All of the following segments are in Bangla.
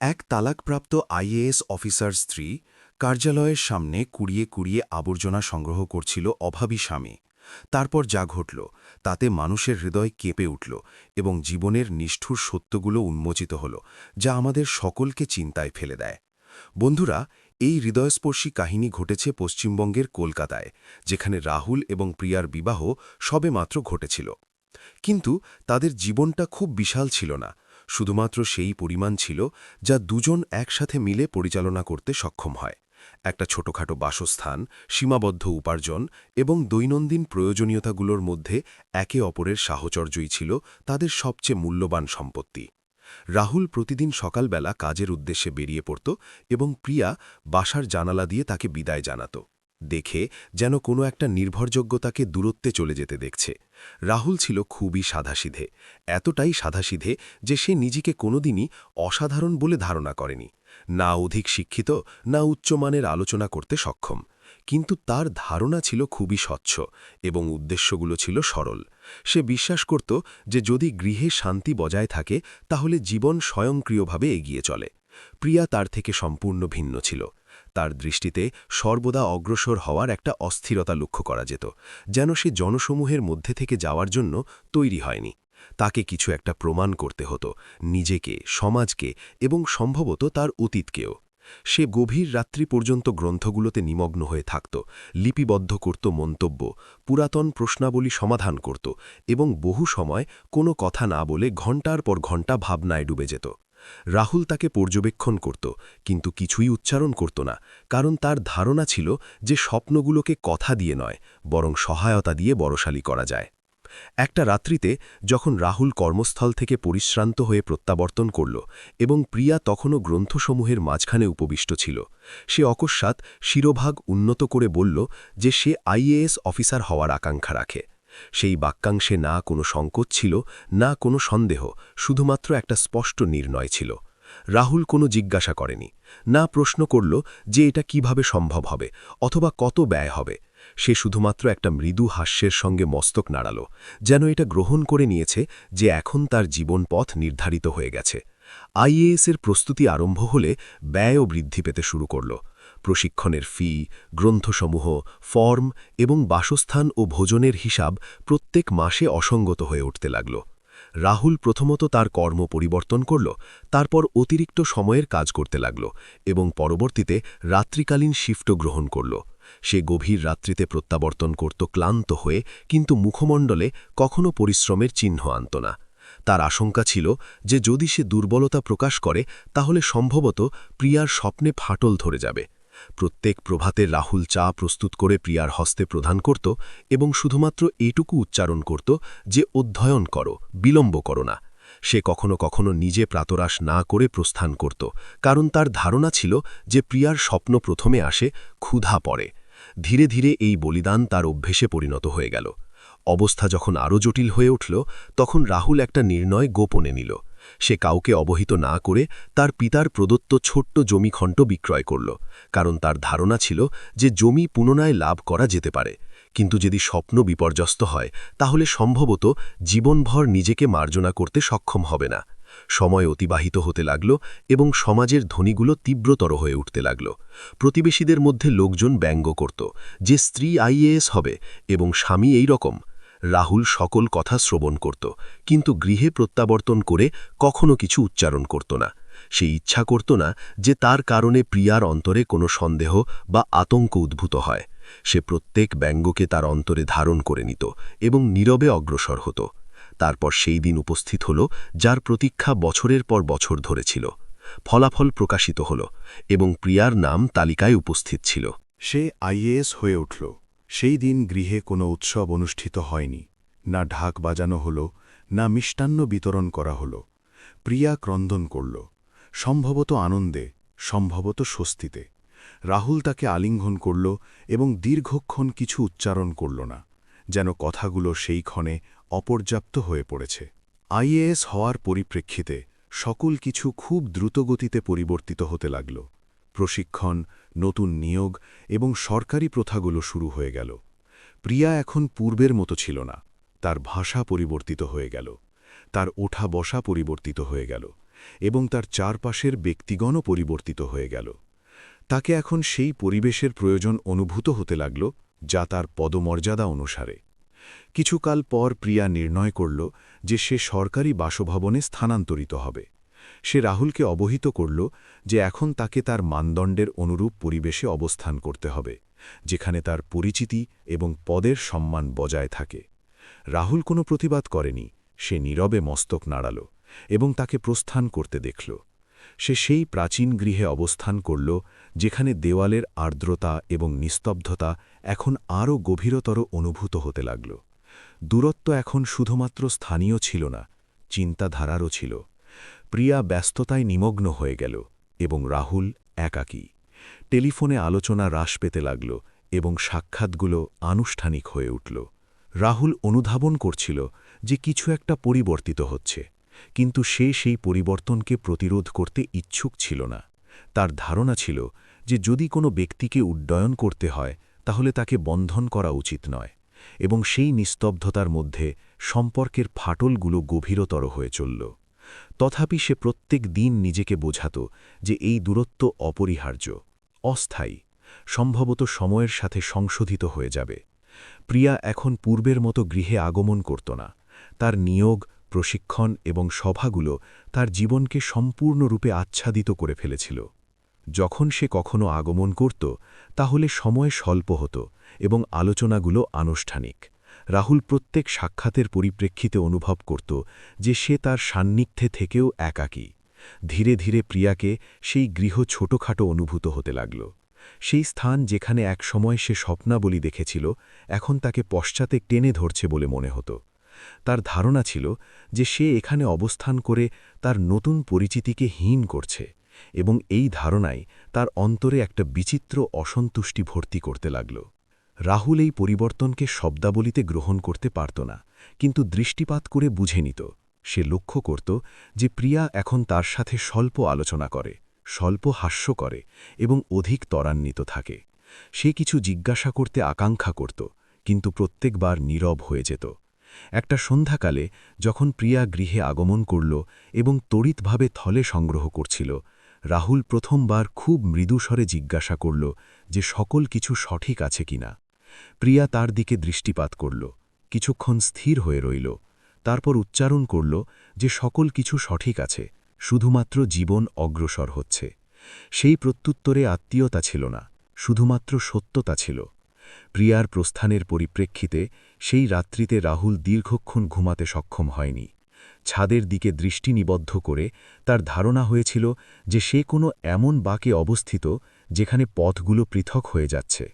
এক তালাকপ্রাপ্ত আইএএস অফিসার স্ত্রী কার্যালয়ের সামনে কুড়িয়ে কুড়িয়ে আবর্জনা সংগ্রহ করছিল অভাবী স্বামী। তারপর যা ঘটল, তাতে মানুষের হৃদয় কেঁপে উঠল এবং জীবনের নিষ্ঠুর সত্যগুলো উন্মোচিত হল, যা আমাদের সকলকে চিন্তায় ফেলে দেয়। বন্ধুরা, এই হৃদয়স্পর্শী কাহিনী ঘটেছে পশ্চিমবঙ্গের কলকাতায়, যেখানে রাহুল এবং প্রিয়ার বিবাহ সবেমাত্র ঘটেছিল। কিন্তু তাদের জীবনটা খুব বিশাল ছিল না। শুধুমাত্র সেই পরিমাণ ছিল যা দুজন একসাথে মিলে পরিচালনা করতে সক্ষম হয়। একটা ছোটখাটো বাসস্থান, সীমাবদ্ধ উপার্জন এবং দৈনন্দিন প্রয়োজনীয়তাগুলোর মধ্যে একে অপরের সাহচর্যই ছিল তাদের সবচেয়ে মূল্যবান সম্পত্তি। রাহুল প্রতিদিন সকালবেলা কাজের উদ্দেশ্যে বেরিয়ে পড়ত এবং প্রিয়া বাসার জানালা দিয়ে তাকে বিদায় জানাত। দেখে যেন কোনো একটা নির্ভরযোগ্যতাকে দূরত্বে চলে যেতে দেখছে। রাহুল ছিল খুবই সাধাসিধে এতটাই সাধাসিধে যে সে নিজেকে কোনোদিনই অসাধারণ বলে ধারণা করেনি। না অধিক শিক্ষিত, না উচ্চমানের আলোচনা করতে সক্ষম। কিন্তু তার ধারণা ছিল খুবই স্বচ্ছ এবং উদ্দেশ্যগুলো ছিল সরল। সে বিশ্বাস করত যে যদি গৃহে শান্তি বজায় থাকে, তাহলে জীবন স্বয়ংক্রিয়ভাবে এগিয়ে চলে। প্রিয়া তার থেকে সম্পূর্ণ ভিন্ন ছিল। তার দৃষ্টিতে সর্বদা অগ্রসর হওয়ার একটা অস্থিরতা লক্ষ্য করা যেত, যেন সে জনসমূহের মধ্যে থেকে যাওয়ার জন্য তৈরি হয়নি। তাকে কিছু একটা প্রমাণ করতে হতো, নিজেকে, সমাজকে এবং সম্ভবত তার অতীতকেও। সে গভীর রাত্রি পর্যন্ত গ্রন্থগুলোতে নিমগ্ন হয়ে থাকত, লিপিবদ্ধ করত মন্তব্য, পুরাতন প্রশ্নাবলী সমাধান করত এবং বহু সময় কোনো কথা না বলে ঘণ্টার পর ঘণ্টা ভাবনায় ডুবে যেত। রাহুল তাকে পর্যবেক্ষণ করত, কিন্তু কিছুই উচ্চারণ করত না, কারণ তার ধারণা ছিল যে স্বপ্নগুলোকে কথা দিয়ে নয়, বরং সহায়তা দিয়ে বড়শালী করা যায়। একটা রাত্রিতে, যখন রাহুল কর্মস্থল থেকে পরিশ্রান্ত হয়ে প্রত্যাবর্তন করল এবং প্রিয়া তখনও গ্রন্থসমূহের মাঝখানে উপবিষ্ট ছিল, সে অকস্মাৎ শিরোভাগ উন্নত করে বলল যে সে আইএএস অফিসার হওয়ার আকাঙ্ক্ষা রাখে। সেই বাক্যাংশে না কোনো সংকোচ ছিল, না কোনো সন্দেহ, শুধুমাত্র একটা স্পষ্ট নির্ণয় ছিল। রাহুল কোনো জিজ্ঞাসা করেনি, না প্রশ্ন করল যে এটা কীভাবে সম্ভব হবে, অথবা কত ব্যয় হবে। সে শুধুমাত্র একটা মৃদু হাস্যের সঙ্গে মস্তক নাড়াল, যেন এটা গ্রহণ করে নিয়েছে যে এখন তার জীবন পথ নির্ধারিত হয়ে গেছে। আইএএসের প্রস্তুতি আরম্ভ হলে ব্যয়ও বৃদ্ধি পেতে শুরু করল। প্রশিক্ষণের ফি গ্রন্থসমূহ ফর্ম এবং বাসস্থান ও ভোজনের হিসাব প্রত্যেক মাসে অসঙ্গত হয়ে উঠতে লাগল। রাহুল প্রথমত তার কর্ম পরিবর্তন করল, তারপর অতিরিক্ত সময়ের কাজ করতে লাগল এবং পরবর্তীতে রাত্রিকালীন শিফট গ্রহণ করল। সে গভীর রাত্রিতে প্রত্যাবর্তন করত ক্লান্ত হয়ে, কিন্তু মুখমণ্ডলে কখনো পরিশ্রমের চিহ্ন আনত না। তার আশঙ্কা ছিল যে যদি সে দুর্বলতা প্রকাশ করে, তাহলে সম্ভবত প্রিয়ার স্বপ্নে ফাটল ধরে যাবে। প্রত্যেক প্রভাতে রাহুল চা প্রস্তুত করে প্রিয়ার হস্তে প্রদান করত এবং শুধুমাত্র এইটুকু উচ্চারণ করত যে, অধ্যয়ন করো, বিলম্ব করো না। সে কখনো কখনো নিজে প্রাতরাশ না করে প্রস্থান করত, কারণ তার ধারণা ছিল যে, প্রিয়ার স্বপ্ন প্রথমে আসে ক্ষুধা পড়ে ধীরে ধীরে এই বলিদান তার অভ্যেসে পরিণত হয়ে গেল। অবস্থা যখন আরও জটিল হয়ে উঠল, তখন রাহুল একটা নির্ণয় গোপনে নিল। সে কাউকে অবহিত না করে তার পিতার প্রদত্ত ছোট্ট জমিখণ্ড বিক্রয় করল, কারণ তার ধারণা ছিল যে জমি পুনরায় লাভ করা যেতে পারে। কিন্তু যদি স্বপ্ন বিপর্যস্ত হয়, তাহলে সম্ভবত জীবনভর নিজেকে মার্জনা করতে সক্ষম হবে না। সময় অতিবাহিত হতে লাগল এবং সমাজের ধ্বনিগুলো তীব্রতর হয়ে উঠতে লাগল। প্রতিবেশীদের মধ্যে লোকজন ব্যঙ্গ করত যে স্ত্রী আইএএস হবে এবং স্বামী এই রকম। রাহুল সকল কথা শ্রবণ করত, কিন্তু গৃহে প্রত্যাবর্তন করে কখনো কিছু উচ্চারণ করত না। সে ইচ্ছা করত না যে তার কারণে প্রিয়ার অন্তরে কোনো সন্দেহ বা আতঙ্ক উদ্ভূত হয়। সে প্রত্যেক ব্যঙ্গকে তার অন্তরে ধারণ করে নিত এবং নীরবে অগ্রসর হতো। তারপর সেই দিন উপস্থিত হল, যার প্রতীক্ষা বছরের পর বছর ধরেছিল ফলাফল প্রকাশিত হল এবং প্রিয়ার নাম তালিকায় উপস্থিত ছিল। সে আইএএস হয়ে উঠল। সেই দিন গৃহে কোনো উৎসব অনুষ্ঠিত হয়নি, না ঢাক বাজানো হল, না মিষ্টান্ন বিতরণ করা হল। প্রিয়া ক্রন্দন করল, সম্ভবত আনন্দে, সম্ভবত স্বস্তিতে। রাহুল তাকে আলিঙ্গন করল এবং দীর্ঘক্ষণ কিছু উচ্চারণ করল না, যেন কথাগুলো সেই ক্ষণে অপর্যাপ্ত হয়ে পড়েছে। আইএএস হওয়ার পরিপ্রেক্ষিতে সকল কিছু খুব দ্রুতগতিতে পরিবর্তিত হতে লাগল। প্রশিক্ষণ, নতুন নিয়োগ এবং সরকারি প্রথাগুলো শুরু হয়ে গেল। প্রিয়া এখন পূর্বের মতো ছিল না। তার ভাষা পরিবর্তিত হয়ে গেল। তার ওঠা বসা পরিবর্তিত হয়ে গেল এবং তার চারপাশের ব্যক্তিগণও পরিবর্তিত হয়ে গেল। তাকে এখন সেই পরিবেশের প্রয়োজন অনুভূত হতে লাগল যা তার পদমর্যাদা অনুসারে। কিছুকাল পর প্রিয়া নির্ণয় করল যে সে সরকারি বাসভবনে স্থানান্তরিত হবে। সে রাহুলকে অবহিত করল যে এখন তাকে তার মানদণ্ডের অনুরূপ পরিবেশে অবস্থান করতে হবে, যেখানে তার পরিচিতি এবং পদের সম্মান বজায় থাকে। রাহুল কোনো প্রতিবাদ করেনি, সে নীরবে মস্তক নাড়াল এবং তাকে প্রস্থান করতে দেখল। সে সেই প্রাচীন গৃহে অবস্থান করল, যেখানে দেওয়ালের আর্দ্রতা এবং নিস্তব্ধতা এখন আরও গভীরতর অনুভূত হতে লাগল। দূরত্ব এখন শুধুমাত্র স্থানীয় ছিল না, চিন্তাধারারও ছিল। প্রিয়া ব্যস্ততায় নিমগ্ন হয়ে গেল এবং রাহুল একাকী। টেলিফোনে আলোচনা হ্রাস পেতে লাগল এবং সাক্ষাৎগুলো আনুষ্ঠানিক হয়ে উঠল। রাহুল অনুধাবন করছিল যে কিছু একটা পরিবর্তিত হচ্ছে, কিন্তু সে সেই পরিবর্তনকে প্রতিরোধ করতে ইচ্ছুক ছিল না। তার ধারণা ছিল যে যদি কোনো ব্যক্তিকে উড্ডয়ন করতে হয়, তাহলে তাকে বন্ধন করা উচিত নয় এবং সেই নিস্তব্ধতার মধ্যে সম্পর্কের ফাটলগুলো গভীরতর হয়ে চলল। তথাপি সে প্রত্যেক দিন নিজেকে বোঝাত যে এই দূরত্ব অপরিহার্য, অস্থায়ী, সম্ভবত সময়ের সাথে সংশোধিত হয়ে যাবে। প্রিয়া এখন পূর্বের মতো গৃহে আগমন করত না। তার নিয়োগ, প্রশিক্ষণ এবং সভাগুলো তার জীবনকে সম্পূর্ণরূপে আচ্ছাদিত করে ফেলেছিল। যখন সে কখনো আগমন করত, তাহলে সময় স্বল্প হতো এবং আলোচনাগুলো আনুষ্ঠানিক। রাহুল প্রত্যেক সাক্ষাতের পরিপ্রেক্ষিতে অনুভব করত যে সে তার সান্নিধ্যে থেকেও একাকী। ধীরে ধীরে প্রিয়াকে সেই গৃহ ছোটখাটো অনুভূত হতে লাগল। সেই স্থান যেখানে একসময় সে স্বপ্নাবলী দেখেছিল, এখন তাকে পশ্চাতে টেনে ধরছে বলে মনে হতো। তার ধারণা ছিল যে সে এখানে অবস্থান করে তার নতুন পরিচিতিকে হীন করছে এবং এই ধারণাই তার অন্তরে একটা বিচিত্র অসন্তুষ্টি ভর্তি করতে লাগল। রাহুল এই পরিবর্তনকে শব্দাবলিতে গ্রহণ করতে পারত না, কিন্তু দৃষ্টিপাত করে বুঝে নিত। সে লক্ষ্য করত যে প্রিয়া এখন তার সাথে স্বল্প আলোচনা করে, স্বল্প হাস্য করে এবং অধিক ত্বরান্বিত থাকে। সে কিছু জিজ্ঞাসা করতে আকাঙ্ক্ষা করত, কিন্তু প্রত্যেকবার নীরব হয়ে যেত। একটা সন্ধ্যাকালে যখন প্রিয়া গৃহে আগমন করল এবং তড়িৎভাবে থলে সংগ্রহ করছিল, রাহুল প্রথমবার খুব মৃদুস্বরে জিজ্ঞাসা করল যে সকল কিছু সঠিক আছে কিনা। প্রিয়া তার দিকে দৃষ্টিপাত করল, কিছুক্ষণ স্থির হয়ে রইল, তারপর উচ্চারণ করল যে সকল কিছু সঠিক আছে, শুধুমাত্র জীবন অগ্রসর হচ্ছে। সেই প্রত্যুত্তরে আত্মীয়তা ছিল না, শুধুমাত্র সত্যতা ছিল। প্রিয়ার প্রস্থানের পরিপ্রেক্ষিতে সেই রাত্রিতে রাহুল দীর্ঘক্ষণ ঘুমাতে সক্ষম হয়নি। ছাদের দিকে দৃষ্টি নিবদ্ধ করে তার ধারণা হয়েছিল যে সে কোনো এমন বাকে অবস্থিত যেখানে পথগুলো পৃথক হয়ে যাচ্ছে।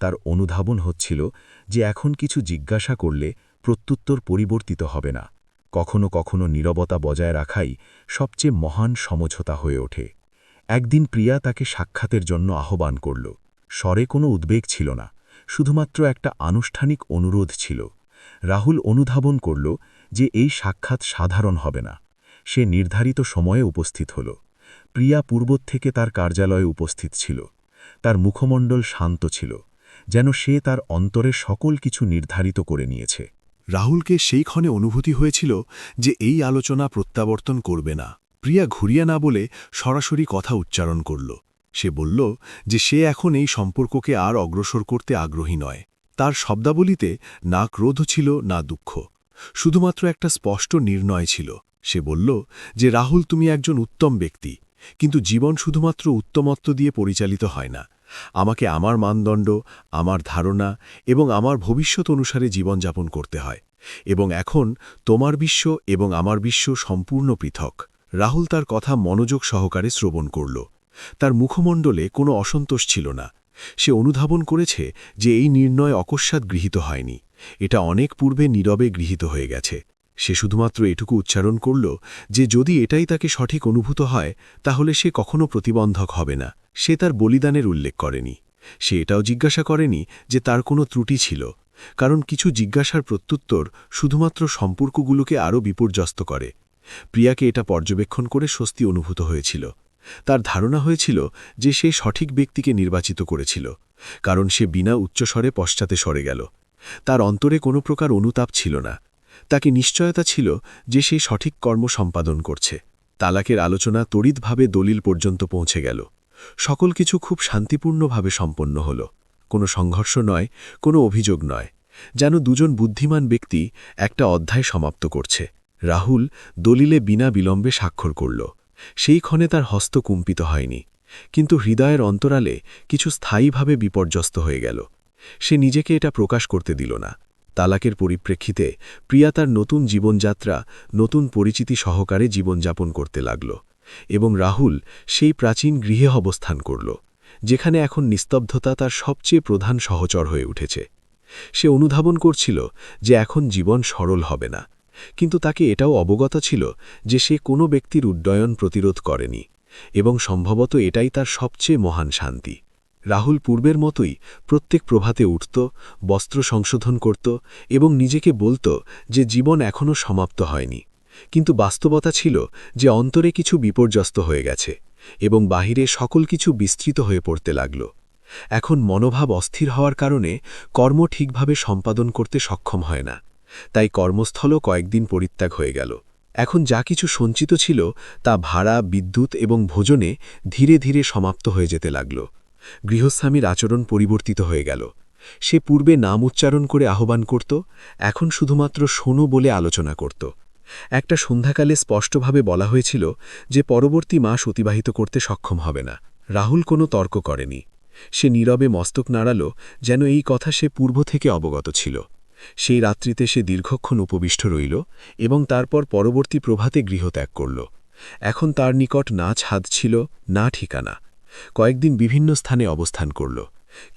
তার অনুধাবন হচ্ছিল যে এখন কিছু জিজ্ঞাসা করলে প্রত্যুত্তর পরিবর্তিত হবে না। কখনো কখনো নীরবতা বজায় রাখাই সবচেয়ে মহান সমঝোতা হয়ে ওঠে। একদিন প্রিয়া তাকে সাক্ষাতের জন্য আহ্বান করল। স্বরে কোনো উদ্বেগ ছিল না, শুধুমাত্র একটা আনুষ্ঠানিক অনুরোধ ছিল। রাহুল অনুধাবন করল যে এই সাক্ষাৎ সাধারণ হবে না। সে নির্ধারিত সময়ে উপস্থিত হল। প্রিয়া পূর্ব থেকে তার কার্যালয়ে উপস্থিত ছিল। তার মুখমণ্ডল শান্ত ছিল। যেন সে তার অন্তরে সকল কিছু নির্ধারিত করে নিয়েছে। রাহুলকে সেই ক্ষণে অনুভূতি হয়েছিল যে এই আলোচনা প্রত্যাবর্তন করবে না। প্রিয়া ঘুরিয়া না বলে সরাসরি কথা উচ্চারণ করল। সে বলল যে সে এখন এই সম্পর্ককে আর অগ্রসর করতে আগ্রহী নয়। তার শব্দাবলিতে না ক্রোধ ছিল, না দুঃখ। শুধুমাত্র একটা স্পষ্ট নির্ণয় ছিল। সে বলল যে রাহুল তুমি একজন উত্তম ব্যক্তি, কিন্তু জীবন শুধুমাত্র উত্তমত্ব দিয়ে পরিচালিত হয় না। আমাকে আমার মানদণ্ড, আমার ধারণা এবং আমার ভবিষ্যৎ অনুসারে জীবনযাপন করতে হয় এবং এখন তোমার বিশ্ব এবং আমার বিশ্ব সম্পূর্ণ পৃথক। রাহুল তার কথা মনোযোগ সহকারে শ্রবণ করল। তার মুখমণ্ডলে কোনো অসন্তোষ ছিল না। সে অনুধাবন করেছে যে এই নির্ণয় অকস্মাৎ গৃহীত হয়নি। এটা অনেক পূর্বে নীরবে গৃহীত হয়ে গেছে। সে শুধুমাত্র এটুকু উচ্চারণ করল যে যদি এটাই তাকে সঠিক অনুভূত হয়, তাহলে সে কখনো প্রতিবন্ধক হবে না। সে তার বলিদানের উল্লেখ করেনি। সে এটাও জিজ্ঞাসা করেনি যে তার কোনো ত্রুটি ছিল, কারণ কিছু জিজ্ঞাসার প্রত্যুত্তর শুধুমাত্র সম্পর্কগুলোকে আরও বিপর্যস্ত করে। প্রিয়াকে এটা পর্যবেক্ষণ করে স্বস্তি অনুভূত হয়েছিল। তার ধারণা হয়েছিল যে সে সঠিক ব্যক্তিকে নির্বাচিত করেছিল, কারণ সে বিনা উচ্চস্বরে পশ্চাতে সরে গেল। তার অন্তরে কোনো প্রকার অনুতাপ ছিল না। তাকে নিশ্চয়তা ছিল যে সে সঠিক কর্ম সম্পাদন করছে। তালাকের আলোচনা তড়িৎভাবে দলিল পর্যন্ত পৌঁছে গেল। সকল কিছু খুব শান্তিপূর্ণভাবে সম্পন্ন হল। কোনো সংঘর্ষ নয়, কোনো অভিযোগ নয়। যেন দুজন বুদ্ধিমান ব্যক্তি একটা অধ্যায় সমাপ্ত করছে। রাহুল দলিলে বিনা বিলম্বে স্বাক্ষর করল। সেই ক্ষণে তার হস্ত কুম্পিত হয়নি। কিন্তু হৃদয়ের অন্তরালে কিছু স্থায়ীভাবে বিপর্যস্ত হয়ে গেল। সে নিজেকে এটা প্রকাশ করতে দিল না। তালাকের পরিপ্রেক্ষিতে প্রিয়া তার নতুন জীবনযাত্রা, নতুন পরিচিতি সহকারে জীবনযাপন করতে লাগল এবং রাহুল সেই প্রাচীন গৃহে অবস্থান করল, যেখানে এখন নিস্তব্ধতা তার সবচেয়ে প্রধান সহচর হয়ে উঠেছে। সে অনুধাবন করছিল যে এখন জীবন সরল হবে না, কিন্তু তাকে এটাও অবগত ছিল যে সে কোনো ব্যক্তির উড্ডয়ন প্রতিরোধ করেনি এবং সম্ভবত এটাই তার সবচেয়ে মহান শান্তি। রাহুল পূর্বের মতোই প্রত্যেক প্রভাতে উঠত, বস্ত্র সংশোধন করত এবং নিজেকে বলত যে জীবন এখনও সমাপ্ত হয়নি। কিন্তু বাস্তবতা ছিল যে অন্তরে কিছু বিপর্যস্ত হয়ে গেছে এবং বাহিরে সকল কিছু বিস্তৃত হয়ে পড়তে লাগল। এখন মনোভাব অস্থির হওয়ার কারণে কর্ম ঠিকভাবে সম্পাদন করতে সক্ষম হয় না। তাই কর্মস্থলও কয়েকদিন পরিত্যাগ হয়ে গেল। এখন যা কিছু সঞ্চিত ছিল তা ভাড়া, বিদ্যুৎ এবং ভোজনে ধীরে ধীরে সমাপ্ত হয়ে যেতে লাগল। গৃহস্বামীর আচরণ পরিবর্তিত হয়ে গেল। সে পূর্বে নাম উচ্চারণ করে আহ্বান করত, এখন শুধুমাত্র শোনো বলে আলোচনা করত। একটা সন্ধ্যাকালে স্পষ্টভাবে বলা হয়েছিল যে পরবর্তী মাস অতিবাহিত করতে সক্ষম হবে না। রাহুল কোনো তর্ক করেনি। সে নীরবে মস্তক নাড়াল, যেন এই কথা সে পূর্ব থেকে অবগত ছিল। সেই রাত্রিতে সে দীর্ঘক্ষণ উপবিষ্ট রইল এবং তারপর পরবর্তী প্রভাতে গৃহত্যাগ করল। এখন তার নিকট না ছাদ ছিল, না ঠিকানা। কয়েকদিন বিভিন্ন স্থানে অবস্থান করল,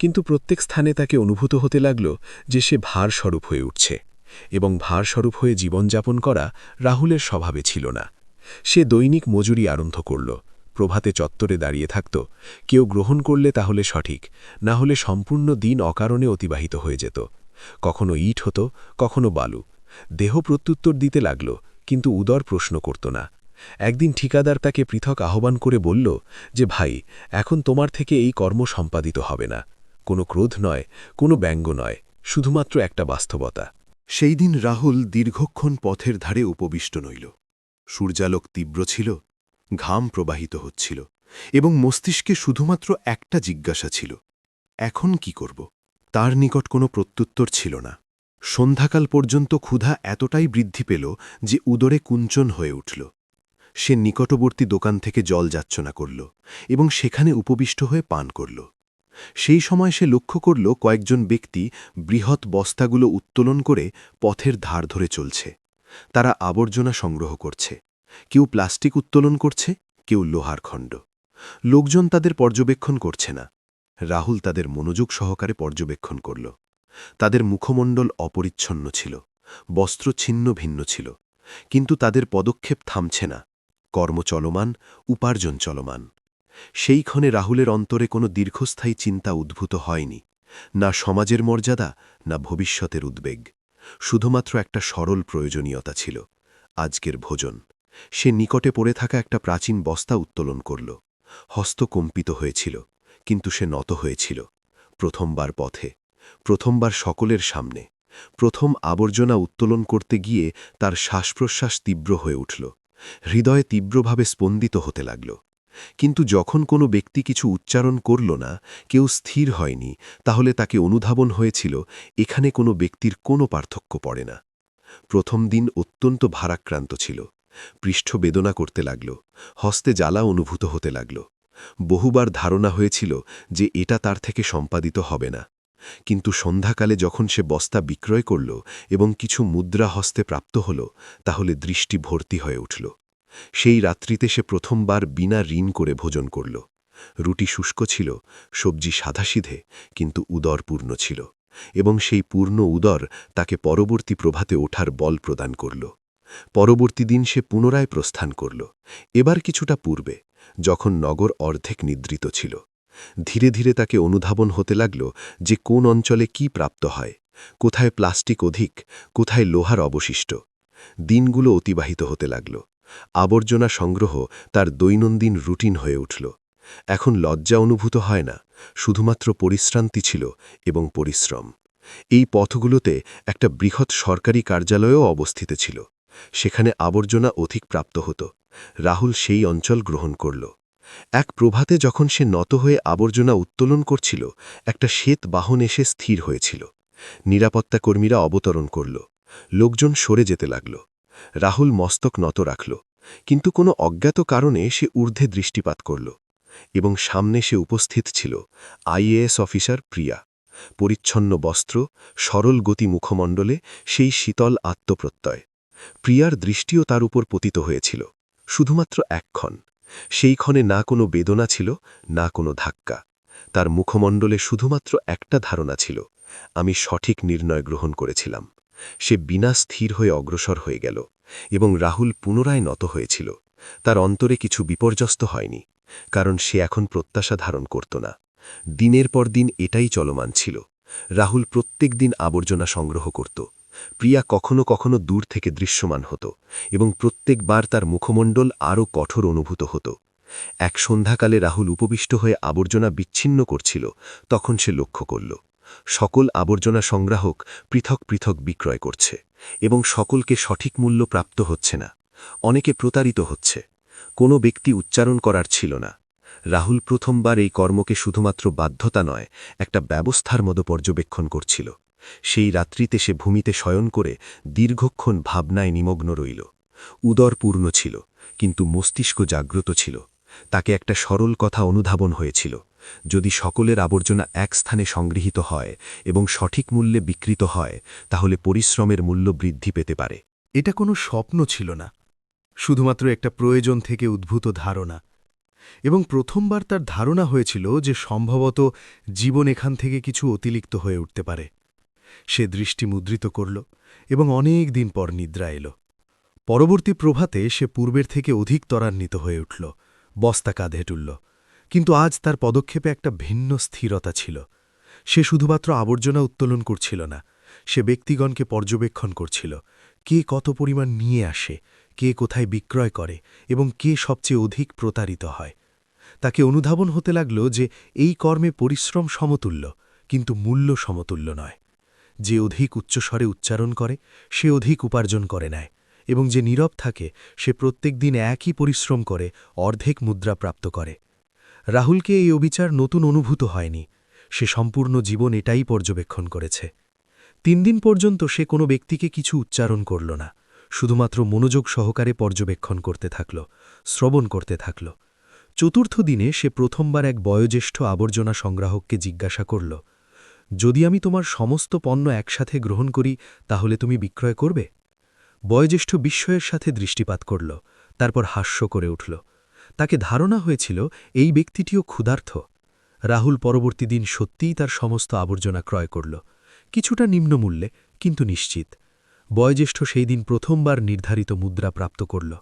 কিন্তু প্রত্যেক স্থানে তাকে অনুভূত হতে লাগল যে সে ভারস্বরূপ হয়ে উঠছে, এবং ভারস্বরূপ হয়ে জীবনযাপন করা রাহুলের স্বভাবে ছিল না। সে দৈনিক মজুরি আরম্ভ করল, প্রভাতে চত্বরে দাঁড়িয়ে থাকত, কেউ গ্রহণ করলে তাহলে সঠিক, না হলে সম্পূর্ণ দিন অকারণে অতিবাহিত হয়ে যেত। কখনো ইট হতো, কখনো বালু। দেহ প্রত্যুত্তর দিতে লাগল, কিন্তু উদর প্রশ্ন করত না। একদিন ঠিকাদার তাকে পৃথক আহ্বান করে বলল যে, ভাই, এখন তোমার থেকে এই কর্ম সম্পাদিত হবে না। কোনো ক্রোধ নয়, কোনো ব্যঙ্গ নয়, শুধুমাত্র একটা বাস্তবতা। সেই দিন রাহুল দীর্ঘক্ষণ পথের ধারে উপবিষ্ট নইল। সূর্যালোক তীব্র ছিল, ঘাম প্রবাহিত হচ্ছিল এবং মস্তিষ্কে শুধুমাত্র একটা জিজ্ঞাসা ছিল, এখন কি করব? তার নিকট কোনো প্রত্যুত্তর ছিল না। সন্ধ্যাকাল পর্যন্ত ক্ষুধা এতটাই বৃদ্ধি পেল যে উদরে কুঞ্চন হয়ে উঠল। সে নিকটবর্তী দোকান থেকে জল যাচ্ছনা করল এবং সেখানে উপবিষ্ট হয়ে পান করল। সেই সময় সে লক্ষ্য করল কয়েকজন ব্যক্তি বৃহৎ বস্তাগুলো উত্তোলন করে পথের ধার ধরে চলছে। তারা আবর্জনা সংগ্রহ করছে। কেউ প্লাস্টিক উত্তোলন করছে, কেউ লোহার খণ্ড। লোকজন তাদের পর্যবেক্ষণ করছে না। রাহুল তাদের মনোযোগ সহকারে পর্যবেক্ষণ করল। তাদের মুখমণ্ডল অপরিচ্ছন্ন ছিল বস্ত্র ছিন্ন ভিন্ন ছিল, কিন্তু তাদের পদক্ষেপ থামছে না। কর্ম চলমান, উপার্জন চলমান। সেই ক্ষণে রাহুলের অন্তরে কোনো দীর্ঘস্থায়ী চিন্তা উদ্ভূত হয়নি, না সমাজের মর্যাদা, না ভবিষ্যতের উদ্বেগ। শুধুমাত্র একটা সরল প্রয়োজনীয়তা ছিল, আজকের ভোজন। সে নিকটে পড়ে থাকা একটা প্রাচীন বস্তা উত্তোলন করল। হস্ত কম্পিত হয়েছিল, কিন্তু সে নত হয়েছিল, প্রথমবার পথে, প্রথমবার সকলের সামনে, প্রথম আবর্জনা উত্তোলন করতে গিয়ে তার শ্বাসপ্রশ্বাস তীব্র হয়ে উঠল। হৃদয়ে তীব্রভাবে স্পন্দিত হতে লাগল। কিন্তু যখন কোনো ব্যক্তি কিছু উচ্চারণ করল না, কেউ স্থির হয়নি, তাহলে তাকে অনুধাবন হয়েছিল, এখানে কোনো ব্যক্তির কোনো পার্থক্য পড়ে না। প্রথম দিন অত্যন্ত ভারাক্রান্ত ছিল। পৃষ্ঠ বেদনা করতে লাগল, হস্তে জ্বালা অনুভূত হতে লাগল। বহুবার ধারণা হয়েছিল যে এটা তার থেকে সম্পাদিত হবে না। কিন্তু সন্ধ্যাকালে যখন সে বস্তা বিক্রয় করল এবং কিছু মুদ্রা হস্তে প্রাপ্ত হল, তাহলে দৃষ্টি ভর্তি হয়ে উঠল। সেই রাত্রিতে সে প্রথমবার বিনা ঋণ করে ভোজন করল। রুটি শুষ্ক ছিল, সবজি সাধাসিধে কিন্তু উদর পূর্ণ ছিল এবং সেই পূর্ণ উদর তাকে পরবর্তী প্রভাতে ওঠার বল প্রদান করল। পরবর্তী দিন সে পুনরায় প্রস্থান করল। এবার কিছুটা পূর্বে, যখন নগর অর্ধেক নিদ্রিত ছিল। ধীরে ধীরে তাকে অনুধাবন হতে লাগল যে কোন অঞ্চলে কি প্রাপ্ত হয়, কোথায় প্লাস্টিক অধিক, কোথায় লোহার অবশিষ্ট। দিনগুলো অতিবাহিত হতে লাগল। আবর্জনা সংগ্রহ তার দৈনন্দিন রুটিন হয়ে উঠল। এখন লজ্জা অনুভূত হয় না, শুধুমাত্র পরিশ্রান্তি ছিল এবং পরিশ্রম। এই পথগুলোতে একটা বৃহৎ সরকারি কার্যালয়ও অবস্থিত ছিল। সেখানে আবর্জনা অধিক প্রাপ্ত হতো। রাহুল সেই অঞ্চল গ্রহণ করল। এক প্রভাতে যখন সে নত হয়ে আবর্জনা উত্তোলন করছিল, একটা শ্বেত বাহন এসে স্থির হয়েছিল। নিরাপত্তা কর্মীরা অবতরণ করল। লোকজন সরে যেতে লাগল। রাহুল মস্তক নত রাখল। কিন্তু কোনো অজ্ঞাত কারণে সে ঊর্ধ্বে দৃষ্টিপাত করল এবং সামনে সে উপস্থিত ছিল আইএএস অফিসার প্রিয়া। পরিচ্ছন্ন বস্ত্র, সরল গতি মুখমণ্ডলে সেই শীতল আত্মপ্রত্যয়। প্রিয়ার দৃষ্টিও তার উপর পতিত হয়েছিল। শুধুমাত্র একক্ষণ। সেই ক্ষণে না কোনো বেদনা ছিল, না কোনো ধাক্কা। তার মুখমণ্ডলে শুধুমাত্র একটা ধারণা ছিল, আমি সঠিক নির্ণয় গ্রহণ করেছিলাম। সে বিনা স্থির হয়ে অগ্রসর হয়ে গেল, এবং রাহুল পুনরায় নত হয়েছিল। তার অন্তরে কিছু বিপর্যস্ত হয়নি, কারণ সে এখন প্রত্যাশা ধারণ করত না। দিনের পর দিন এটাই চলমান ছিল। রাহুল প্রত্যেক দিন আবর্জনা সংগ্রহ করত প্রিয়া কখনো কখনো দূর থেকে দৃশ্যমান হতো এবং প্রত্যেকবার তার মুখমণ্ডল আরও কঠোর অনুভূত হতো। এক সন্ধ্যাকালে রাহুল উপবিষ্ট হয়ে আবর্জনা বিচ্ছিন্ন করছিল, তখন সে লক্ষ্য করল, সকল আবর্জনা সংগ্রাহক পৃথক পৃথক বিক্রয় করছে এবং সকলকে সঠিক মূল্য প্রাপ্ত হচ্ছে না, অনেকে প্রতারিত হচ্ছে, কোনো ব্যক্তি উচ্চারণ করার ছিল না। রাহুল প্রথমবার এই কর্মকে শুধুমাত্র বাধ্যতা নয়, একটা ব্যবস্থার মতো পর্যবেক্ষণ করছিল। সেই রাত্রিতে সে ভূমিতে শয়ন করে দীর্ঘক্ষণ ভাবনায় নিমগ্ন রইল। উদর পূর্ণ ছিল, কিন্তু মস্তিষ্ক জাগ্রত ছিল। তাকে একটা সরল কথা অনুধাবন হয়েছিল, যদি সকলের আবর্জনা এক স্থানে সংগৃহীত হয় এবং সঠিক মূল্যে বিকৃত হয়, তাহলে পরিশ্রমের মূল্য বৃদ্ধি পেতে পারে। এটা কোনো স্বপ্ন ছিল না, শুধুমাত্র একটা প্রয়োজন থেকে উদ্ভূত ধারণা। এবং প্রথমবার তার ধারণা হয়েছিল যে সম্ভবত জীবন এখান থেকে কিছু অতিরিক্ত হয়ে উঠতে পারে। সে দৃষ্টি মুদ্রিত করল এবং অনেক দিন পর নিদ্রা এল। পরবর্তী প্রভাতে সে পূর্বের থেকে অধিক ত্বরান্বিত হয়ে উঠল, বস্তা কাঁধে টুলল কিন্তু আজ তার পদক্ষেপে একটা ভিন্ন স্থিরতা ছিল। সে শুধুমাত্র আবর্জনা উত্তোলন করছিল না, সে ব্যক্তিগণকে পর্যবেক্ষণ করছিল, কে কত পরিমাণ নিয়ে আসে, কে কোথায় বিক্রয় করে এবং কে সবচেয়ে অধিক প্রতারিত হয়। তাকে অনুধাবন হতে লাগল যে এই কর্মে পরিশ্রম সমতুল্য, কিন্তু মূল্য সমতুল্য নয়। যে অধিক উচ্চস্বরে উচ্চারণ করে, সে অধিক উপার্জন করে নেয়, এবং যে নীরব থাকে, সে প্রত্যেক দিন একই পরিশ্রম করে, অর্ধেক মুদ্রা প্রাপ্ত করে। রাহুলকে এই অবিচার নতুন অনুভূত হয়নি। সে সম্পূর্ণ জীবন এটাই পর্যবেক্ষণ করেছে। তিন দিন পর্যন্ত সে কোনো ব্যক্তিকে কিছু উচ্চারণ করল না, শুধুমাত্র মনোযোগ সহকারে পর্যবেক্ষণ করতে থাকল, শ্রবণ করতে থাকল। চতুর্থ দিনে সে প্রথমবার এক বয়োজ্যেষ্ঠ আবর্জনা সংগ্রাহককে জিজ্ঞাসা করল যদি আমি তোমার সমস্ত পণ্য একসাথে গ্রহণ করি, তাহলে তুমি বিক্রয় করবে? বয়োজ্যেষ্ঠ বিস্ময়ের সাথে দৃষ্টিপাত করল, তারপর হাস্য করে উঠল। তাকে ধারণা হয়েছিল, এই ব্যক্তিটিও ক্ষুধার্থ। রাহুল পরবর্তী দিন সত্যিই তার সমস্ত আবর্জনা ক্রয় করল। কিছুটা নিম্নমূল্যে কিন্তু নিশ্চিত। বয়োজ্যেষ্ঠ সেই দিন প্রথমবার নির্ধারিত মুদ্রা প্রাপ্ত করল।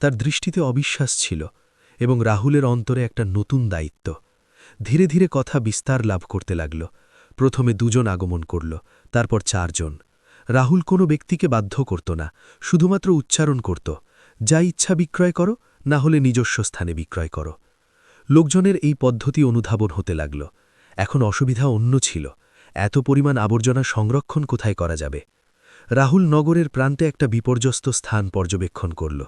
তার দৃষ্টিতে অবিশ্বাস ছিল এবং রাহুলের অন্তরে একটা নতুন দায়িত্ব। ধীরে ধীরে কথা বিস্তার লাভ করতে লাগল। প্রথমে দুজন আগমন করল, তারপর চারজন। রাহুল কোনো ব্যক্তিকে বাধ্য করত না, শুধুমাত্র উচ্চারণ করত, যা ইচ্ছা বিক্রয় করো, না হলে নিজস্ব স্থানে বিক্রয় করো। লোকজনের এই পদ্ধতি অনুধাবন হতে লাগল। এখন অসুবিধা অন্য ছিল, এত পরিমাণ আবর্জনা সংরক্ষণ কোথায় করা যাবে? রাহুল নগরের প্রান্তে একটা বিপর্যস্ত স্থান পর্যবেক্ষণ করল।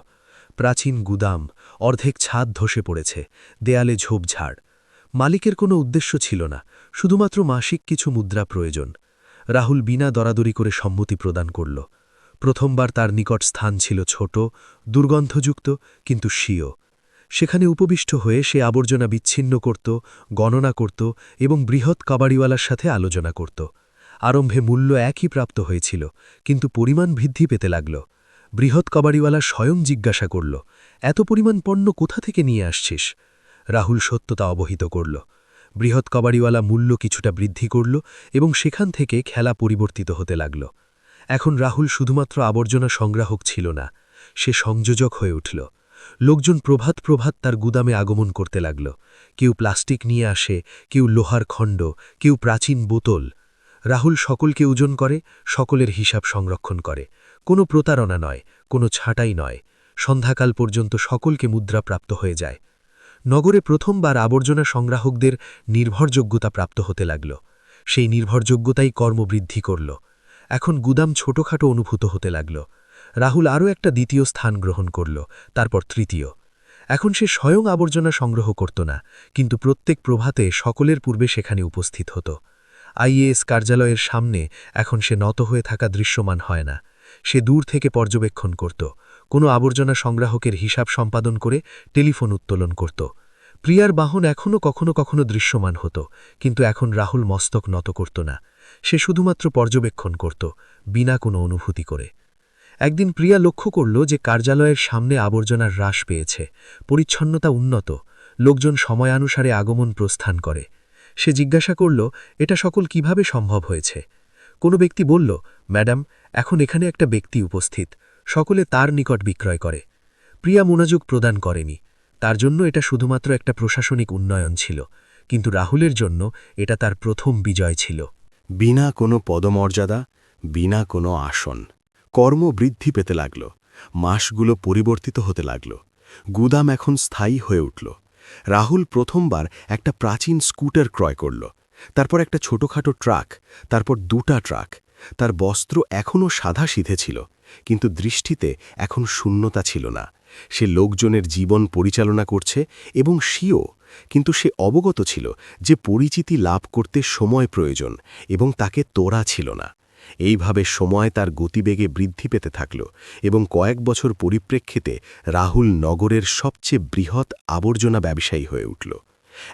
প্রাচীন গুদাম, অর্ধেক ছাদ ধসে পড়েছে, দেয়ালে ঝোপঝাড়। মালিকের কোনো উদ্দেশ্য ছিল না, শুধুমাত্র মাসিক কিছু মুদ্রা প্রয়োজন। রাহুল বিনা দরাদরি করে সম্মতি প্রদান করল। প্রথমবার তার নিকট স্থান ছিল ছোট, দুর্গন্ধযুক্ত, কিন্তু স্বীয়। সেখানে উপবিষ্ট হয়ে সে আবর্জনা বিচ্ছিন্ন করত, গণনা করত এবং বৃহৎ কাবাড়িওয়ালার সাথে আলোচনা করত। আরম্ভে মূল্য একই প্রাপ্ত হয়েছিল, কিন্তু পরিমাণ বৃদ্ধি পেতে লাগল। বৃহৎ কাবাড়িওয়ালা স্বয়ং জিজ্ঞাসা করল, এত পরিমাণ পণ্য কোথা থেকে নিয়ে আসছিস? রাহুল সত্যতা অবহিত করল। বৃহৎ কবাড়িওয়ালা মূল্য কিছুটা বৃদ্ধি করল এবং সেখান থেকে খেলা পরিবর্তিত হতে লাগল। এখন রাহুল শুধুমাত্র আবর্জনা সংগ্রাহক ছিল না, সে সংযোজক হয়ে উঠল। লোকজন প্রভাত প্রভাত তার গুদামে আগমন করতে লাগল। কেউ প্লাস্টিক নিয়ে আসে, কেউ লোহার খণ্ড, কেউ প্রাচীন বোতল। রাহুল সকলকে ওজন করে, সকলের হিসাব সংরক্ষণ করে। কোনো প্রতারণা নয়, কোনো ছাঁটাই নয়। সন্ধ্যাকাল পর্যন্ত সকলকে মুদ্রা প্রাপ্ত হয়ে যায়। নগরে প্রথমবার আবর্জনা সংগ্রাহকদের নির্ভরযোগ্যতা প্রাপ্ত হতে লাগল। সেই নির্ভরযোগ্যতাই কর্মবৃদ্ধি করল। এখন গুদাম ছোটখাটো অনুভূত হতে লাগল। রাহুল আরও একটা দ্বিতীয় স্থান গ্রহণ করল, তারপর তৃতীয়। এখন সে স্বয়ং আবর্জনা সংগ্রহ করত না, কিন্তু প্রত্যেক প্রভাতে সকলের পূর্বে সেখানে উপস্থিত হতো। আইএএস কার্যালয়ের সামনে এখন সে নত হয়ে থাকা দৃশ্যমান হয় না। সে দূর থেকে পর্যবেক্ষণ করত। কোনো আবর্জনা সংগ্রাহকের হিসাব সম্পাদন করে টেলিফোন উত্তোলন করত। প্রিয়ার বাহন এখনও কখনো কখনো দৃশ্যমান হতো, কিন্তু এখন রাহুল মস্তক নত করত না। সে শুধুমাত্র পর্যবেক্ষণ করত, বিনা কোনো অনুভূতি করে। একদিন প্রিয়া লক্ষ্য করল যে কার্যালয়ের সামনে আবর্জনার হ্রাস পেয়েছে, পরিচ্ছন্নতা উন্নত, লোকজন সময়ানুসারে আগমন প্রস্থান করে। সে জিজ্ঞাসা করল, এটা সকল কীভাবে সম্ভব হয়েছে? কোনো ব্যক্তি বলল, ম্যাডাম, এখন এখানে একটা ব্যক্তি উপস্থিত। সকলে তার নিকট বিক্রয় করে। প্রিয়া মনোযোগ প্রদান করেনি। তার জন্য এটা শুধুমাত্র একটা প্রশাসনিক উন্নয়ন ছিল, কিন্তু রাহুলের জন্য এটা তার প্রথম বিজয় ছিল। বিনা কোনো পদমর্যাদা, বিনা কোনো আসন, কর্ম বৃদ্ধি পেতে লাগল, মাসগুলো পরিবর্তিত হতে লাগল, গুদাম এখন স্থায়ী হয়ে উঠল। রাহুল প্রথমবার একটা প্রাচীন স্কুটার ক্রয় করল, তারপর একটা ছোটখাটো ট্রাক, তারপর দুটা ট্রাক, তার বস্ত্র এখনও সাদা সিধে ছিল। কিন্তু দৃষ্টিতে এখন শূন্যতা ছিল না। সে লোকজনের জীবন পরিচালনা করছে এবং সিও, কিন্তু সে অবগত ছিল যে পরিচিতি লাভ করতে সময় প্রয়োজন এবং তাকে তোরা ছিল না। এইভাবে সময় তার গতিবেগে বৃদ্ধি পেতে থাকল এবং কয়েক বছর পরিপ্রেক্ষিতে রাহুল নগরের সবচেয়ে বৃহৎ আবর্জনা ব্যবসায়ী হয়ে উঠল।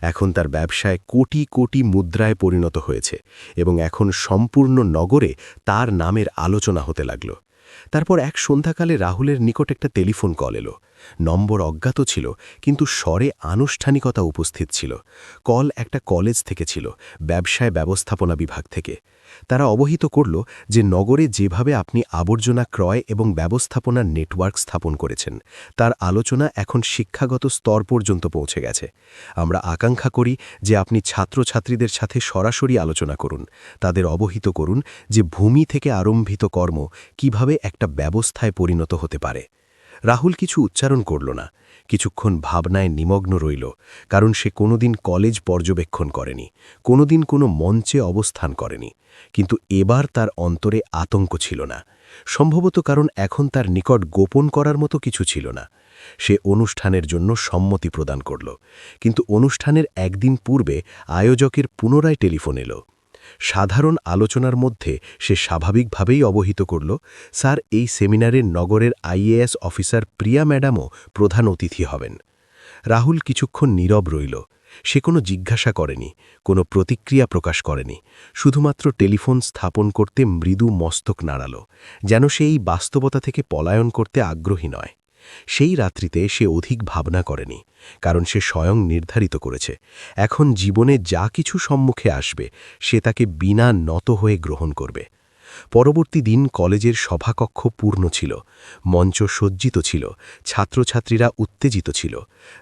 এখন তার ব্যবসায় কোটি কোটি মুদ্রায় পরিণত হয়েছে এবং এখন সম্পূর্ণ নগরে তার নামের আলোচনা হতে লাগল। তারপর এক সন্ধ্যাকালে রাহুলের নিকট একটা টেলিফোন কল এলো। নম্বর অজ্ঞাত ছিল, কিন্তু স্বরে আনুষ্ঠানিকতা উপস্থিত ছিল। কল একটা কলেজ থেকে ছিল, ব্যবসায় ব্যবস্থাপনা বিভাগ থেকে। তারা অবহিত করল যে নগরে যেভাবে আপনি আবর্জনা ক্রয় এবং ব্যবস্থাপনার নেটওয়ার্ক স্থাপন করেছেন, তার আলোচনা এখন শিক্ষাগত স্তর পর্যন্ত পৌঁছে গেছে। আমরা আকাঙ্ক্ষা করি যে আপনি ছাত্রছাত্রীদের সাথে সরাসরি আলোচনা করুন, তাদের অবহিত করুন যে ভূমি থেকে আরম্ভিত কর্ম কীভাবে একটা ব্যবস্থায় পরিণত হতে পারে। রাহুল কিছু উচ্চারণ করল না। কিছুক্ষণ ভাবনায় নিমগ্ন রইল, কারণ সে কোনোদিন কলেজ পর্যবেক্ষণ করেনি, কোনোদিন কোনো মঞ্চে অবস্থান করেনি। কিন্তু এবার তার অন্তরে আতঙ্ক ছিল না। সম্ভবত কারণ এখন তার নিকট গোপন করার মতো কিছু ছিল না। সে অনুষ্ঠানের জন্য সম্মতি প্রদান করল। কিন্তু অনুষ্ঠানের একদিন পূর্বে আয়োজকের পুনরায় টেলিফোন এলো। সাধারণ আলোচনার মধ্যে সে স্বাভাবিকভাবেই অবহিত করল, স্যার, এই সেমিনারের নগরের আইএএস অফিসার প্রিয়া ম্যাডামও প্রধান অতিথি হবেন। রাহুল কিছুক্ষণ নীরব রইল। সে কোনো জিজ্ঞাসা করেনি, কোনো প্রতিক্রিয়া প্রকাশ করেনি, শুধুমাত্র টেলিফোন স্থাপন করতে মৃদু মস্তক নাড়াল, যেন সে এই বাস্তবতা থেকে পলায়ন করতে আগ্রহী নয়। সেই রাত্রিতে সে অধিক ভাবনা করেনি, কারণ সে স্বয়ং নির্ধারিত করেছে, এখন জীবনে যা কিছু সম্মুখে আসবে, সে তাকে বিনা নত হয়ে গ্রহণ করবে। পরবর্তী দিন কলেজের সভাকক্ষ পূর্ণ ছিল, মঞ্চ সজ্জিত ছিল, ছাত্রছাত্রীরা উত্তেজিত ছিল,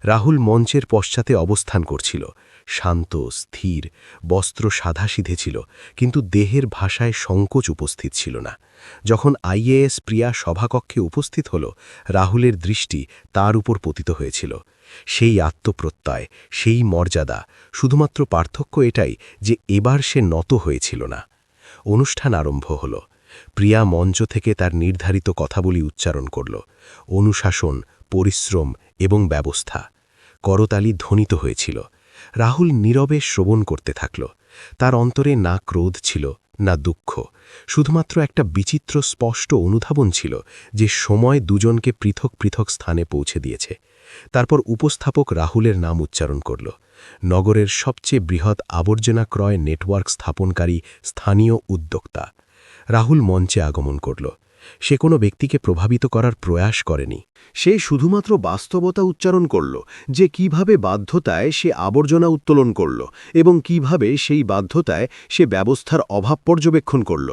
রাহুল মঞ্চের পশ্চাতে অবস্থান করছিল শান্ত, স্থির, বস্ত্র সাধাসিধে ছিল, কিন্তু দেহের ভাষায় সংকোচ উপস্থিত ছিল না। যখন আইএএস প্রিয়া সভাকক্ষে উপস্থিত হল, রাহুলের দৃষ্টি তার উপর পতিত হয়েছিল। সেই আত্মপ্রত্যয়, সেই মর্যাদা, শুধুমাত্র পার্থক্য এটাই যে এবার সে নত হয়েছিল না। অনুষ্ঠান আরম্ভ হল। প্রিয়া মঞ্চ থেকে তার নির্ধারিত কথাবলি উচ্চারণ করল। অনুশাসন, পরিশ্রম এবং ব্যবস্থা। করতালি ধ্বনিত হয়েছিল। রাহুল নীরবে শ্রবণ করতে থাকল। তার অন্তরে না ক্রোধ ছিল, না দুঃখ। শুধুমাত্র একটা বিচিত্র, স্পষ্ট অনুধাবন ছিল যে সময় দুজনকে পৃথক পৃথক স্থানে পৌঁছে দিয়েছে। তারপর উপস্থাপক রাহুলের নাম উচ্চারণ করল। নগরের সবচেয়ে বৃহৎ আবর্জনা ক্রয় নেটওয়ার্ক স্থাপনকারী স্থানীয় উদ্যোক্তা। রাহুল মঞ্চে আগমন করল। সে কোনো ব্যক্তিকে প্রভাবিত করার প্রয়াস করেনি। সে শুধুমাত্র বাস্তবতা উচ্চারণ করল, যে কীভাবে বাধ্যতায় সে আবর্জনা উত্তোলন করল এবং কীভাবে সেই বাধ্যতায় সে ব্যবস্থার অভাব পর্যবেক্ষণ করল।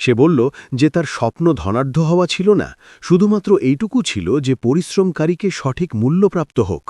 সে বলল যে তার স্বপ্ন ধনাঢ্য হওয়া ছিল না, শুধুমাত্র এইটুকু ছিল যে পরিশ্রমকারীকে সঠিক মূল্যপ্রাপ্ত হোক।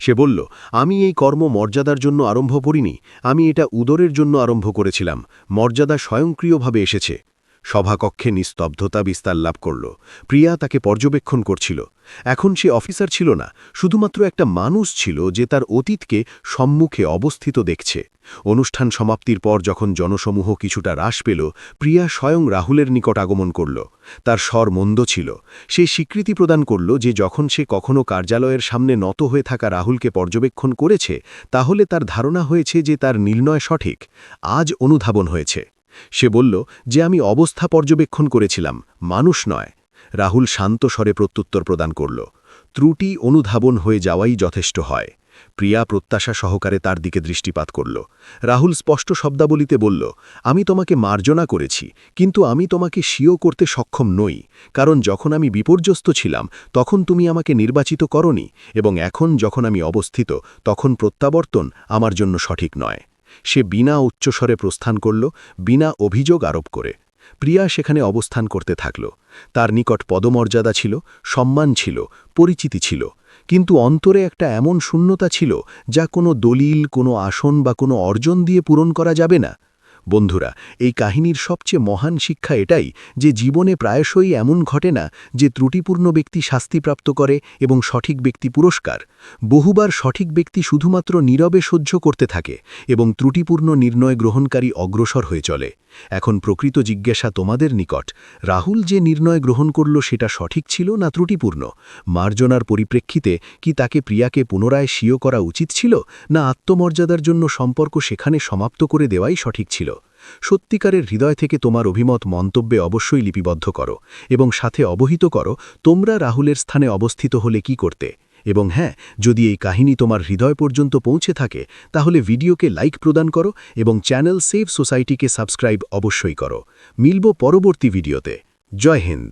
সে বলল, আমি এই কর্ম মর্যাদার জন্য আরম্ভ করিনি, আমি এটা উদরের জন্য আরম্ভ করেছিলাম, মর্যাদা স্বয়ংক্রিয়ভাবে এসেছে। সভাকক্ষে নিস্তব্ধতা বিস্তার লাভ করল। প্রিয়া তাকে পর্যবেক্ষণ করছিল। এখন সে অফিসার ছিল না, শুধুমাত্র একটা মানুষ ছিল যে তার অতীতকে সম্মুখে অবস্থিত দেখছে। অনুষ্ঠান সমাপ্তির পর যখন জনসমূহ কিছুটা হ্রাস পেল, প্রিয়া স্বয়ং রাহুলের নিকট আগমন করল। তার স্বর মন্দ ছিল। সে স্বীকৃতি প্রদান করল যে যখন সে কখনো কার্যালয়ের সামনে নত হয়ে থাকা রাহুলকে পর্যবেক্ষণ করেছে, তাহলে তার ধারণা হয়েছে যে তার নির্ণয় সঠিক। আজ অনুধাবন হয়েছে। সে বলল, যে আমি অবস্থা পর্যবেক্ষণ করেছিলাম, মানুষ নয়। রাহুল শান্ত স্বরে প্রত্যুত্তর প্রদান করল, ত্রুটি অনুধাবন হয়ে যাওয়াই যথেষ্ট হয়। প্রিয়া প্রত্যাশা সহকারে তার দিকে দৃষ্টিপাত করল। রাহুল স্পষ্ট শব্দাবলিতে বলল, আমি তোমাকে মার্জনা করেছি, কিন্তু আমি তোমাকে স্বীয় করতে সক্ষম নই, কারণ যখন আমি বিপর্যস্ত ছিলাম, তখন তুমি আমাকে নির্বাচিত করনি, এবং এখন যখন আমি অবস্থিত, তখন প্রত্যাবর্তন আমার জন্য সঠিক নয়। সে বিনা উচ্চস্বরে প্রস্থান করল, বিনা অভিযোগ আরোপ করে। প্রিয়া সেখানে অবস্থান করতে থাকল। তার নিকট পদমর্যাদা ছিল, সম্মান ছিল, পরিচিতি ছিল। কিন্তু অন্তরে একটা এমন শূন্যতা ছিল, যা কোনো দলিল, কোনো আসন বা কোনো অর্জন দিয়ে পূরণ করা যাবে না। বন্ধুরা, এই কাহিনীর সবচেয়ে মহান শিক্ষা এটাই যে জীবনে প্রায়শই এমন ঘটে না যে ত্রুটিপূর্ণ ব্যক্তি শাস্তিপ্রাপ্ত করে এবং সঠিক ব্যক্তি পুরস্কার। বহুবার সঠিক ব্যক্তি শুধুমাত্র নীরবে সহ্য করতে থাকে এবং ত্রুটিপূর্ণ নির্ণয় গ্রহণকারী অগ্রসর হয়ে চলে। এখন প্রকৃত জিজ্ঞাসা তোমাদের নিকট, রাহুল যে নির্ণয় গ্রহণ করল সেটা সঠিক ছিল না ত্রুটিপূর্ণ? মার্জনার পরিপ্রেক্ষিতে কি তাকে প্রিয়াকে পুনরায় স্বীয় করা উচিত ছিল, না আত্মমর্যাদার জন্য সম্পর্ক সেখানে সমাপ্ত করে দেওয়াই সঠিক ছিল? সত্যিকারের হৃদয় থেকে তোমার অভিমত মন্তব্যে অবশ্যই লিপিবদ্ধ করো এবং সাথে অবহিত করো তোমরা রাহুলের স্থানে অবস্থিত হলে কি করতে। এবং হ্যাঁ যদি এই কাহিনী তোমার হৃদয় পর্যন্ত পৌঁছে থাকে, তাহলে ভিডিওকে লাইক প্রদান করো এবং চ্যানেল সেভ সোসাইটিকে সাবস্ক্রাইব অবশ্যই করো। মিলব পরবর্তী ভিডিওতে। জয় হিন্দ।